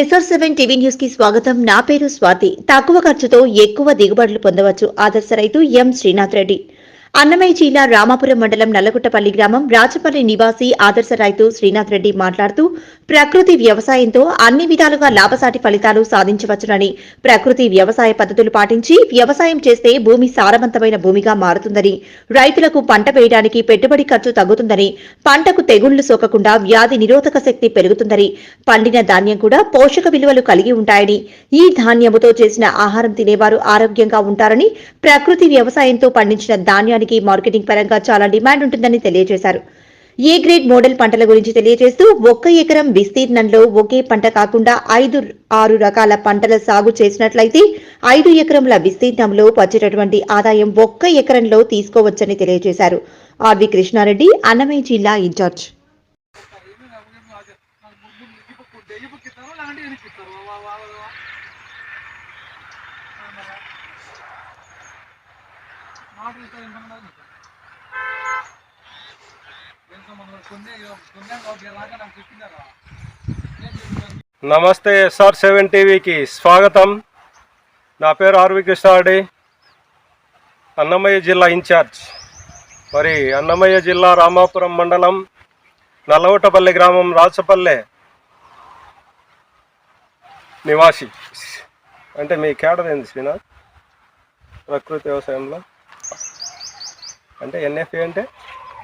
SR seven TV న్యూస్కి స్వాగతం. నా పేరు స్వాతి. తక్కువ ఖర్చుతో ఎక్కువ దిగుబడులు పొందవచ్చు ఆదర్శ రైతు ఎం శ్రీనాథ్ రెడ్డి. అన్నమయ్య జిల్లా రామాపురం మండలం నల్లగుట్టపల్లి గ్రామం రాచపల్లి నివాసి ఆదర్శ రైతు శ్రీనాథ్ రెడ్డి మాట్లాడుతూ ప్రకృతి వ్యవసాయంతో అన్ని విధాలుగా లాభసాటి ఫలితాలు సాధించవచ్చునని ప్రకృతి వ్యవసాయ పద్ధతులు పాటించి వ్యవసాయం చేస్తే భూమి సారవంతమైన భూమిగా మారుతుందని రైతులకు పంట వేయడానికి పెట్టుబడి ఖర్చు తగ్గుతుందని పంటకు తెగుళ్ళు సోకకుండా వ్యాధి నిరోధక శక్తి పెరుగుతుందని పండిన ధాన్యం కూడా పోషక విలువలు కలిగి ఉంటాయని ఈ ధాన్యముతో చేసిన ఆహారం తినేవారు ఆరోగ్యంగా ఉంటారని ప్రకృతి వ్యవసాయంతో పండించిన ధాన్యానికి మార్కెటింగ్ పరంగా చాలా డిమాండ్ ఉంటుందని తెలియజేశారు. ఏ గ్రేడ్ మోడల్ పంటల గురించి తెలియజేస్తూ ఒక్క ఎకరం విస్తీర్ణంలో ఒకే పంట కాకుండా ఐదు ఆరు రకాల పంటల సాగు చేసినట్లయితే ఐదు ఎకరంల విస్తీర్ణంలో వచ్చేటటువంటి ఆదాయం ఒక్క ఎకరంలో తీసుకోవచ్చని తెలియజేశారు. ఆర్వి కృష్ణారెడ్డి అన్నమయ్య జిల్లా ఇన్ఛార్జ్. నమస్తే ఎస్ఆర్ సెవెన్ టీవీకి స్వాగతం. నా పేరు ఆర్వి కృష్ణారెడ్డి అన్నమయ్య జిల్లా ఇన్ఛార్జ్. మరి అన్నమయ్య జిల్లా రామాపురం మండలం నల్లగొట్టపల్లి గ్రామం రాచపల్లె నివాసి. అంటే మీ కేడర్ ఏంది శ్రీనాథ్? ప్రకృతి వ్యవసాయంలో? అంటే ఎన్ఎఫ్ఏ అంటే?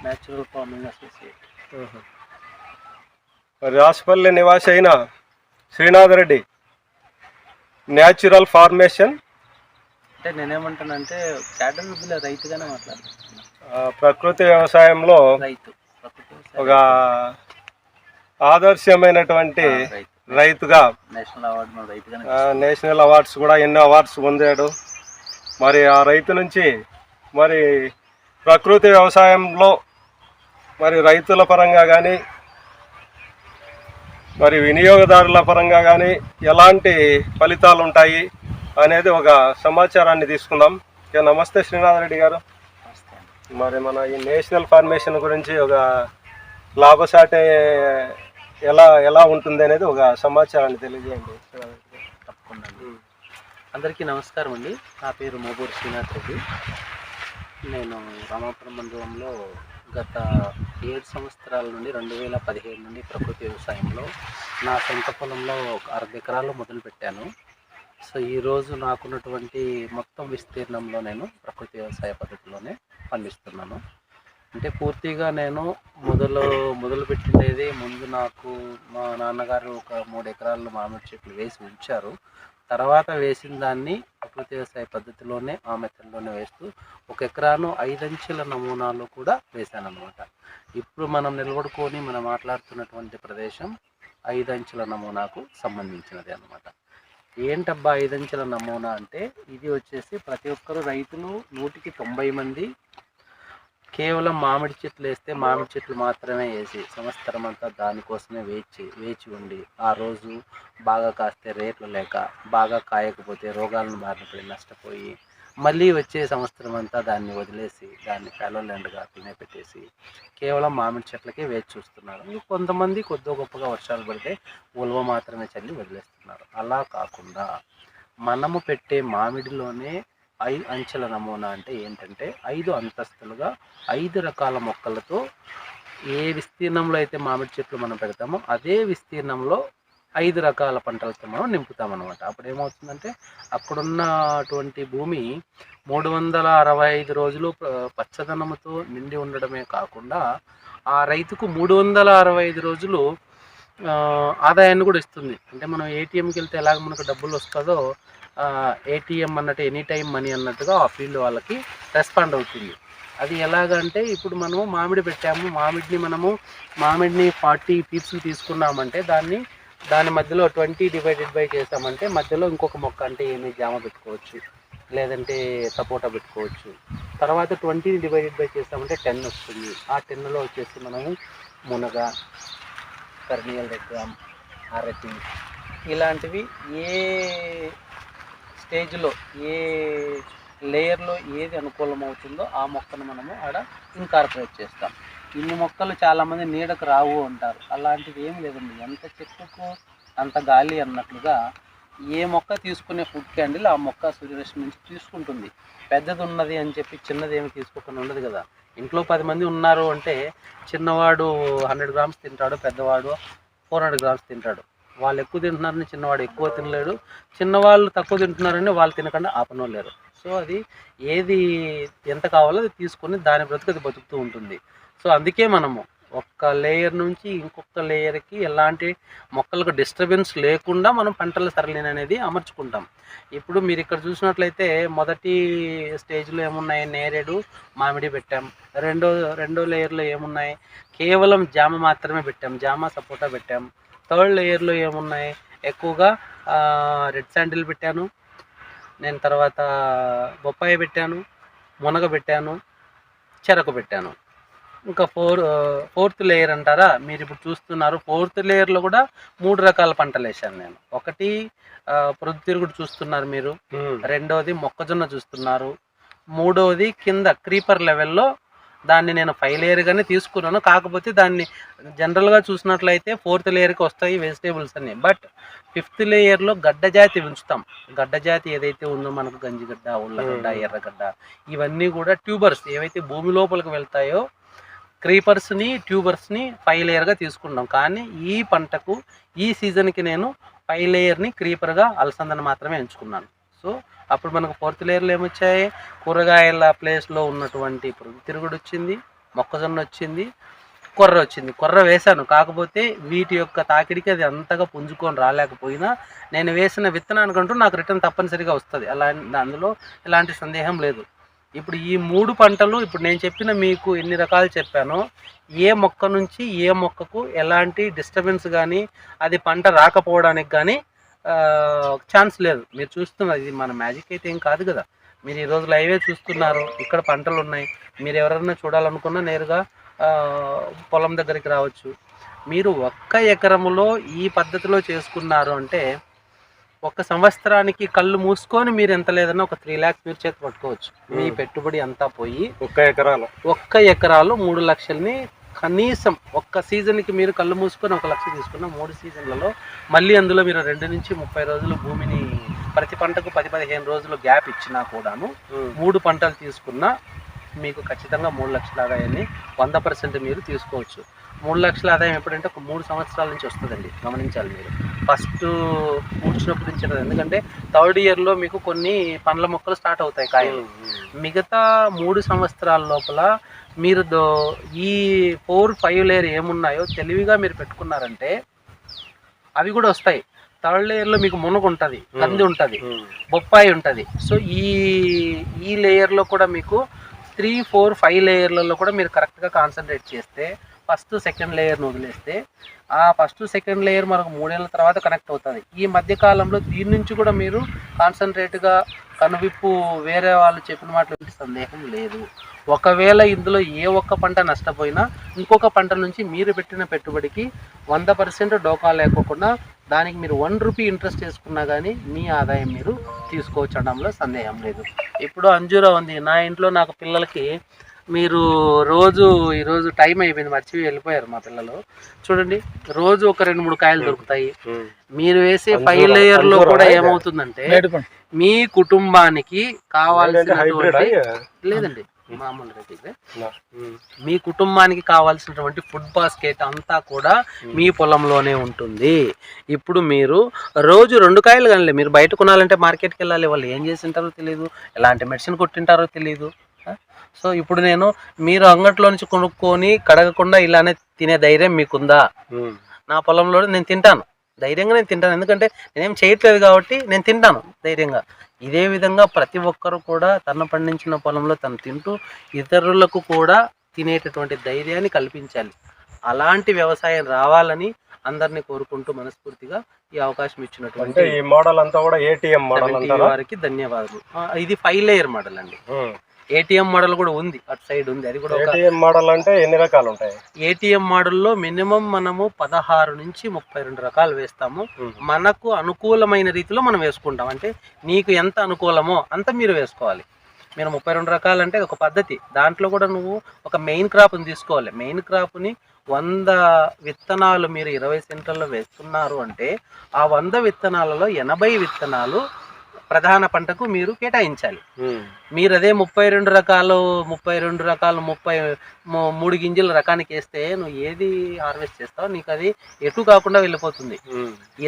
న్యాచురల్ ఫార్మింగ్ అసోసియేట్ రాచపల్లి నివాసి అయిన శ్రీనాథ్ రెడ్డి న్యాచురల్ ఫార్మేషన్ అంటే నేనేమంటానంటే క్యాడర్ బిల్ రైతుగానే మాట్లాడుతున్నాను. ప్రకృతి వ్యవసాయంలో రైతు. ఒక ఆదర్శమైనటువంటి రైతు. రైతుగా నేషనల్ అవార్డు నేషనల్ అవార్డ్స్ కూడా ఎన్నో అవార్డ్స్ పొందాడు. మరి ఆ రైతు నుంచి మరి ప్రకృతి వ్యవసాయంలో మరి రైతుల పరంగా కానీ మరి వినియోగదారుల పరంగా కానీ ఎలాంటి ఫలితాలు ఉంటాయి అనేది ఒక సమాచారాన్ని తీసుకుందాం. ఇక నమస్తే శ్రీనాథ్ రెడ్డి గారు. మరి మన ఈ నేషనల్ ఫార్మేషన్ గురించి ఒక లాభసాటి ఎలా ఎలా ఉంటుంది అనేది ఒక సమాచారాన్ని తెలియజేయండి. తప్పకుండా. అందరికీ నమస్కారం అండి నా పేరు మోబూర్ శ్రీనాథ్ రెడ్డి నేను రామాపురం మండలంలో గత ఏడు సంవత్సరాల నుండి రెండు వేల పదిహేడు నుండి ప్రకృతి వ్యవసాయంలో నా సొంత పొలంలో ఒక ఎకరాలు మొదలుపెట్టాను సో ఈరోజు నాకున్నటువంటి మొత్తం విస్తీర్ణంలో నేను ప్రకృతి వ్యవసాయ పద్ధతిలోనే పండిస్తున్నాను. అంటే పూర్తిగా నేను మొదలు మొదలు ముందు నాకు మా నాన్నగారు ఒక మూడు ఎకరాలు మామిడి చెట్లు వేసి ఉంచారు. తర్వాత వేసిన దాన్ని ప్రకృతి వ్యవసాయ పద్ధతిలోనే ఆ మెథడ్లోనే వేస్తూ ఒక ఎకరాను ఐదంచెల నమూనాలు కూడా వేశాను అనమాట ఇప్పుడు మనం నిలబడుకొని మనం మాట్లాడుతున్నటువంటి ప్రదేశం ఐదంచెల నమూనాకు సంబంధించినది అన్నమాట. ఏంటబ్బా ఐదంచెల నమూనా అంటే? ఇది వచ్చేసి ప్రతి ఒక్కరు రైతులు నూటికి తొంభై మంది కేవలం మామిడి చెట్లు వేస్తే మామిడి చెట్లు మాత్రమే వేసి సంవత్సరం అంతా దానికోసమే వేచి వేచి ఉండి ఆ రోజు బాగా కాస్తే రేట్లు లేక బాగా కాయకపోతే రోగాలను బారిన పడి నష్టపోయి మళ్ళీ వచ్చే సంవత్సరం అంతా దాన్ని వదిలేసి దాన్ని ఫెలో ల్యాండ్గా అట్లనే పెట్టేసి కేవలం మామిడి చెట్లకే వేచి చూస్తున్నారు. కొంతమంది కొద్దిగా గొప్పగా వర్షాలు పడితే ఉలవ మాత్రమే చల్లి వదిలేస్తున్నారు. అలా కాకుండా మనము పెట్టే మామిడిలోనే ఐ అంచెల నమూనా అంటే ఏంటంటే ఐదు అంతస్తులుగా ఐదు రకాల మొక్కలతో ఏ విస్తీర్ణంలో అయితే మామిడి చెట్లు మనం పెడతామో అదే విస్తీర్ణంలో ఐదు రకాల పంటలతో మనం నింపుతామన్నమాట. అప్పుడు ఏమవుతుందంటే అక్కడున్నటువంటి భూమి మూడు వందల అరవై ఐదు రోజులు ప- పచ్చదనముతో నిండి ఉండడమే కాకుండా ఆ రైతుకు మూడు వందల అరవై ఐదు రోజులు ఆదాయాన్ని కూడా ఇస్తుంది. అంటే మనం ఏటీఎంకి వెళ్తే ఎలాగ మనకు డబ్బులు వస్తుందో ఏటీఎం అన్నట్టు ఎనీ టైం మనీ అన్నట్టుగా ఆ ఫీల్డ్ వాళ్ళకి రెస్పాండ్ అవుతుంది. అది ఎలాగంటే ఇప్పుడు మనము మామిడి పెట్టాము. మామిడిని మనము మామిడిని ఫార్టీ పీప్స్కి తీసుకున్నామంటే దాన్ని దాని మధ్యలో ట్వంటీ డివైడెడ్ బై చేసామంటే మధ్యలో ఇంకొక మొక్క అంటే ఏమి జామ పెట్టుకోవచ్చు. లేదంటే సపోటా పెట్టుకోవచ్చు. తర్వాత ట్వంటీని డివైడెడ్ బై చేసామంటే టెన్ వస్తుంది. ఆ టెన్లో వచ్చేసి మనము మునగ కర్నియల్ రెగ్గాం అరటి ఇలాంటివి ఏ స్టేజ్లో ఏ లేయర్లో ఏది అనుకూలం అవుతుందో ఆ మొక్కను మనము ఆడ ఇన్కార్పొరేట్ చేస్తాం. ఇన్ని మొక్కలు చాలామంది నీడకు రావు అంటారు. అలాంటిది ఏం లేదండి. ఎంత చెట్టుకు అంత గాలి అన్నట్లుగా ఏ మొక్క తీసుకునే ఫుడ్ క్యాండిల్ ఆ మొక్క సూర్యరశ్మి నుంచి తీసుకుంటుంది. పెద్దది ఉన్నది అని చెప్పి చిన్నది ఏమి తీసుకోకుండా ఉండదు కదా. ఇంట్లో పది మంది ఉన్నారు అంటే చిన్నవాడు హండ్రెడ్ గ్రామ్స్ తింటాడు పెద్దవాడు ఫోర్ హండ్రెడ్ గ్రామ్స్ తింటాడు. వాళ్ళు ఎక్కువ తింటున్నారని చిన్నవాడు ఎక్కువ తినలేడు. చిన్నవాళ్ళు తక్కువ తింటున్నారని వాళ్ళు తినకుండా ఆపనలేరు సో అది ఏది ఎంత కావాలో అది తీసుకొని దాని బ్రతుకు అది బతుకుతూ ఉంటుంది. సో అందుకే మనము ఒక్క లేయర్ నుంచి ఇంకొక లేయర్కి ఎలాంటి మొక్కలకు డిస్టర్బెన్స్ లేకుండా మనం పంటల సరళిని అనేది అమర్చుకుంటాం. ఇప్పుడు మీరు ఇక్కడ చూసినట్లయితే మొదటి స్టేజ్లో ఏమున్నాయి? నేరేడు మామిడి పెట్టాం. రెండో రెండో లేయర్లో ఏమున్నాయి? కేవలం జామ మాత్రమే పెట్టాం. జామ సపోటా పెట్టాం. థర్డ్ లేయర్లో ఏమున్నాయి? ఎక్కువగా రెడ్ శాండిల్ పెట్టాను. నేను తర్వాత బొప్పాయి పెట్టాను మునగ పెట్టాను చెరకు పెట్టాను. ఇంకా ఫోర్ ఫోర్త్ లేయర్ అంటారా? మీరు ఇప్పుడు చూస్తున్నారు ఫోర్త్ లేయర్లో కూడా మూడు రకాల పంటలు వేసాను నేను. ఒకటి ప్రొద్దుతిరుగుడు చూస్తున్నారు మీరు. రెండోది మొక్కజొన్న చూస్తున్నారు. మూడోది కింద క్రీపర్ లెవెల్లో దాన్ని నేను ఫైవ్ లేయర్గానే తీసుకున్నాను. కాకపోతే దాన్ని జనరల్గా చూసినట్లయితే ఫోర్త్ లేయర్కి వస్తాయి వెజిటేబుల్స్ అన్ని. బట్ ఫిఫ్త్ లేయర్లో గడ్డ జాతి ఉంచుతాం గడ్డ జాతి ఏదైతే ఉందో మనకు గంజిగడ్డ ఉల్లగడ్డ. ఎర్రగడ్డ ఇవన్నీ కూడా ట్యూబర్స్ ఏవైతే భూమి లోపలికి వెళ్తాయో క్రీపర్స్ని ట్యూబర్స్ని ఫైవ్ లేయర్గా తీసుకున్నాం కానీ ఈ పంటకు ఈ సీజన్కి నేను ఫైవ్ లేయర్ని క్రీపర్గా అలసందని మాత్రమే ఎంచుకున్నాను. సో అప్పుడు మనకు ఫోర్త్ లేయర్లో ఏమొచ్చాయి? కూరగాయల ప్లేస్లో ఉన్నటువంటి ఇప్పుడు తిరుగుడు వచ్చింది మొక్కజొన్న వచ్చింది కొర్ర వచ్చింది. కొర్ర వేశాను. కాకపోతే వీటి యొక్క తాకిడికి అది అంతగా పుంజుకొని రాలేకపోయినా నేను వేసిన విత్తనానికంటూ నాకు రిటర్న్ తప్పనిసరిగా వస్తుంది. అలా అందులో ఎలాంటి సందేహం లేదు. ఇప్పుడు ఈ మూడు పంటలు ఇప్పుడు నేను చెప్పిన మీకు ఎన్ని రకాలు చెప్పానో ఏ మొక్క నుంచి ఏ మొక్కకు ఎలాంటి డిస్టర్బెన్స్ కానీ అది పంట రాకపోవడానికి కానీ ఛాన్స్ లేదు. మీరు చూస్తున్నారు ఇది మన మ్యాజిక్ అయితే ఏం కాదు కదా. మీరు ఈరోజు లైవే చూస్తున్నారు. ఇక్కడ పంటలు ఉన్నాయి. మీరు ఎవరైనా చూడాలనుకున్నా నేరుగా పొలం దగ్గరికి రావచ్చు. మీరు ఒక్క ఎకరములో ఈ పద్ధతిలో చేసుకున్నారు అంటే ఒక సంవత్సరానికి కళ్ళు మూసుకొని మీరు ఎంత లేదన్నా ఒక త్రీ ల్యాక్స్ మీరు చేతి పట్టుకోవచ్చు. మీ. పెట్టుబడి అంతా పోయి ఒక్క ఎకరాలు. ఒక్క ఎకరాలు మూడు లక్షల్ని కనీసం ఒక్క సీజన్కి మీరు కళ్ళు మూసుకొని ఒక లక్ష తీసుకున్న మూడు సీజన్లలో మళ్ళీ అందులో మీరు రెండు నుంచి ముప్పై రోజులు భూమిని ప్రతి పంటకు పది పదిహేను రోజులు గ్యాప్ ఇచ్చినా కూడాను మూడు పంటలు తీసుకున్నా మీకు ఖచ్చితంగా మూడు లక్షల ఆదాయాన్ని వంద పర్సెంట్ మీరు తీసుకోవచ్చు. మూడు లక్షల ఆదాయం ఎప్పుడంటే ఒక మూడు సంవత్సరాల నుంచి వస్తుందండి గమనించాలి మీరు. ఫస్ట్ కూర్చున్నప్పటి నుంచి. ఎందుకంటే థర్డ్ ఇయర్లో మీకు కొన్ని పండ్ల మొక్కలు స్టార్ట్ అవుతాయి కాయలు. మిగతా మూడు సంవత్సరాల లోపల మీరు దో- ఈ ఫోర్ ఫైవ్ లేయర్ ఏమున్నాయో తెలివిగా మీరు పెట్టుకున్నారంటే అవి కూడా వస్తాయి. థర్డ్ లేయర్లో మీకు మునగ ఉంటుంది కంది ఉంటుంది బొప్పాయి ఉంటుంది. సో ఈ ఈ లేయర్లో కూడా మీకు త్రీ ఫోర్ ఫైవ్ లేయర్లలో కూడా మీరు కరెక్ట్గా కాన్సన్ట్రేట్ చేస్తే ఫస్ట్ సెకండ్ లేయర్ను వదిలేస్తే ఆ ఫస్ట్ సెకండ్ లేయర్ మనకు మూడేళ్ళ తర్వాత కనెక్ట్ అవుతుంది. ఈ మధ్య కాలంలో దీని నుంచి కూడా మీరు కాన్సన్ట్రేట్గా కనువిప్పు వేరే వాళ్ళు చెప్పిన మాటలు సందేహం లేదు. ఒకవేళ ఇందులో ఏ ఒక్క పంట నష్టపోయినా ఇంకొక పంట నుంచి మీరు పెట్టిన పెట్టుబడికి వంద పర్సెంట్ డోకా లేకోకుండా దానికి మీరు వన్ రూపీ ఇంట్రెస్ట్ చేసుకున్నా కానీ మీ ఆదాయం మీరు తీసుకోవచ్చడంలో సందేహం లేదు. ఇప్పుడు అంజూరా ఉంది. నా ఇంట్లో నాకు పిల్లలకి మీరు రోజు ఈరోజు టైం అయిపోయింది మర్చి వెళ్ళిపోయారు మా పిల్లలు. చూడండి రోజు ఒక రెండు మూడు కాయలు దొరుకుతాయి. మీరు వేసే ఫైవ్ లేయర్లో కూడా? ఏమవుతుందంటే మీ కుటుంబానికి కావాల్సినటువంటి లేదండి మామూలు రేట్ ఇదే. మీ కుటుంబానికి కావాల్సినటువంటి ఫుడ్ బాస్కెట్ అంతా కూడా మీ పొలంలోనే ఉంటుంది. ఇప్పుడు మీరు రోజు రెండు కాయలు కానీ మీరు బయట కొనాలంటే మార్కెట్కి వెళ్ళాలి వాళ్ళు ఏం చేసి ఉంటారో తెలియదు ఎలాంటి మెడిసిన్ కొట్టింటారో తెలియదు? సో ఇప్పుడు నేను మీరు అంగట్లో నుంచి కొనుక్కొని కడగకుండా ఇలానే తినే ధైర్యం మీకుందా? నా పొలంలో నేను తింటాను. ధైర్యంగా నేను తింటాను. ఎందుకంటే నేనేం చేయట్లేదు కాబట్టి నేను తింటాను ధైర్యంగా. ఇదే విధంగా ప్రతి ఒక్కరు కూడా తన పండించిన పొలంలో తను తింటూ ఇతరులకు కూడా తినేటటువంటి ధైర్యాన్ని కల్పించాలి. అలాంటి వ్యవసాయం రావాలని అందరినీ కోరుకుంటూ మనస్ఫూర్తిగా ఈ అవకాశం ఇచ్చినటువంటి ఈ మోడల్ అంతా కూడా ఏటీఎం మోడల్ 70 అంటారా? వారికి ధన్యవాదాలు ఇది ఫైవ్ లేయర్ మోడల్ అండి. ఏటీఎం మోడల్ కూడా ఉంది అటు సైడ్ ఉంది. అది కూడా ఒక ఏటీఎం మోడల్ అంటే ఎన్ని రకాలు ఉంటాయి? ఏటీఎం మోడల్లో మినిమం మనము పదహారు నుంచి ముప్పై రెండు రకాలు వేస్తాము. మనకు అనుకూలమైన రీతిలో మనం వేసుకుంటాం. అంటే నీకు ఎంత అనుకూలమో అంత మీరు వేసుకోవాలి. మీరు ముప్పై రెండు రకాలు అంటే ఒక పద్ధతి. దాంట్లో కూడా నువ్వు ఒక మెయిన్ క్రాప్ని తీసుకోవాలి. మెయిన్ క్రాప్ని వంద విత్తనాలు మీరు ఇరవై సెంటర్లో వేస్తున్నారు అంటే ఆ వంద విత్తనాలలో ఎనభై విత్తనాలు ప్రధాన పంటకు మీరు కేటాయించాలి. మీరు అదే ముప్పై రెండు రకాలు ముప్పై రెండు రకాలు ముప్పై మూడు గింజల రకానికి వేస్తే నువ్వు ఏది హార్వెస్ట్ చేస్తావు నీకు అది ఎటు కాకుండా వెళ్ళిపోతుంది.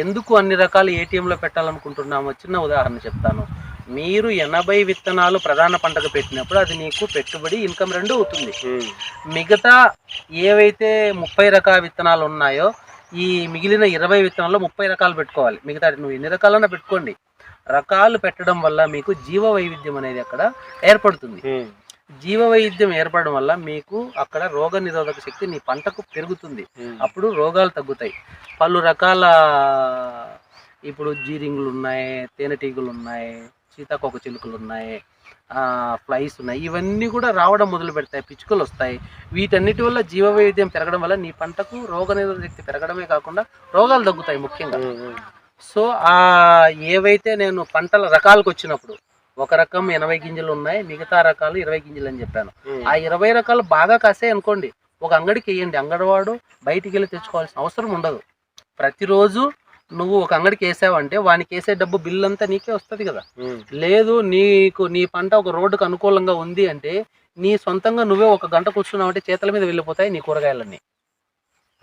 ఎందుకు అన్ని రకాలు ఏటీఎంలో పెట్టాలనుకుంటున్నామో చిన్న ఉదాహరణ చెప్తాను. మీరు ఎనభై విత్తనాలు ప్రధాన పంటకు పెట్టినప్పుడు అది నీకు పెట్టుబడి ఇన్కమ్ రెండు అవుతుంది. మిగతా ఏవైతే ముప్పై రకాల విత్తనాలు ఉన్నాయో ఈ మిగిలిన ఇరవై విత్తనాల్లో ముప్పై రకాలు పెట్టుకోవాలి. మిగతా నువ్వు ఎన్ని రకాలన్నా పెట్టుకోండి. రకాలు పెట్టడం వల్ల మీకు జీవ వైవిధ్యం అనేది అక్కడ ఏర్పడుతుంది. జీవ వైవిధ్యం ఏర్పడడం వల్ల మీకు అక్కడ రోగ నిరోధక శక్తి నీ పంటకు పెరుగుతుంది. అప్పుడు రోగాలు తగ్గుతాయి. పలు రకాల ఇప్పుడు జీరింగులు ఉన్నాయి తేనెటీగలు ఉన్నాయి సీతాకోక చిలుకలు ఉన్నాయి ఫ్లైస్ ఉన్నాయి. ఇవన్నీ కూడా రావడం మొదలు పెడతాయి పిచ్చుకలు వస్తాయి. వీటన్నిటి వల్ల జీవ వైవిధ్యం పెరగడం వల్ల నీ పంటకు రోగ నిరోధక శక్తి పెరగడమే కాకుండా రోగాలు తగ్గుతాయి ముఖ్యంగా. సో ఆ ఏవైతే నేను పంటల రకాలకు వచ్చినప్పుడు ఒక రకం ఎనభై గింజలు ఉన్నాయి మిగతా రకాలు ఇరవై గింజలు అని చెప్పాను. ఆ ఇరవై రకాలు బాగా కాసాయి అనుకోండి ఒక అంగడికి వేయండి. అంగడివాడు బయటికి వెళ్ళి తెచ్చుకోవాల్సిన అవసరం ఉండదు. ప్రతిరోజు నువ్వు ఒక అంగడికి వేసావంటే వానికి వేసే డబ్బు బిల్ అంతా నీకే వస్తుంది కదా. లేదు నీకు నీ పంట ఒక రోడ్డుకు అనుకూలంగా ఉంది అంటే నీ సొంతంగా నువ్వే ఒక గంట కూర్చున్నావు అంటే చేతుల మీద వెళ్ళిపోతాయి నీ కూరగాయలన్నీ.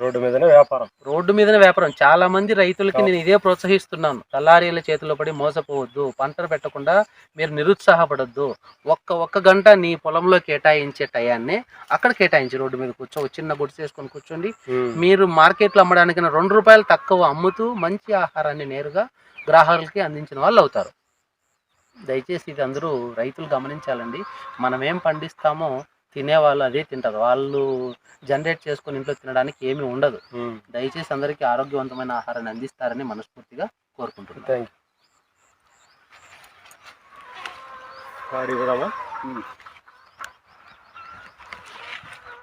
రోడ్డు మీదనే వ్యాపారం. రోడ్డు మీదనే వ్యాపారం. చాలా మంది రైతులకి నేను ఇదే ప్రోత్సహిస్తున్నాను. దళారీల చేతిలో పడి మోసపోవద్దు. పంటలు పెట్టకుండా మీరు నిరుత్సాహపడద్దు. ఒక్క ఒక్క గంట నీ పొలంలో కేటాయించే టయాన్ని అక్కడ కేటాయించి రోడ్డు మీద కూర్చో. చిన్న గుడిసె వేసుకొని కూర్చోండి. మీరు మార్కెట్లో అమ్మడానికి రెండు రూపాయలు తక్కువ అమ్ముతూ మంచి ఆహారాన్ని నేరుగా గ్రాహకులకి అందించిన వాళ్ళు అవుతారు. దయచేసి ఇది అందరూ రైతులు గమనించాలండి. మనం ఏం పండిస్తామో తినేవాళ్ళు అదే తింటారు. వాళ్ళు జనరేట్ చేసుకొని ఇంట్లో తినడానికి ఏమీ ఉండదు. దయచేసి అందరికీ ఆరోగ్యవంతమైన ఆహారాన్ని అందిస్తారని మనస్ఫూర్తిగా కోరుకుంటున్నాను.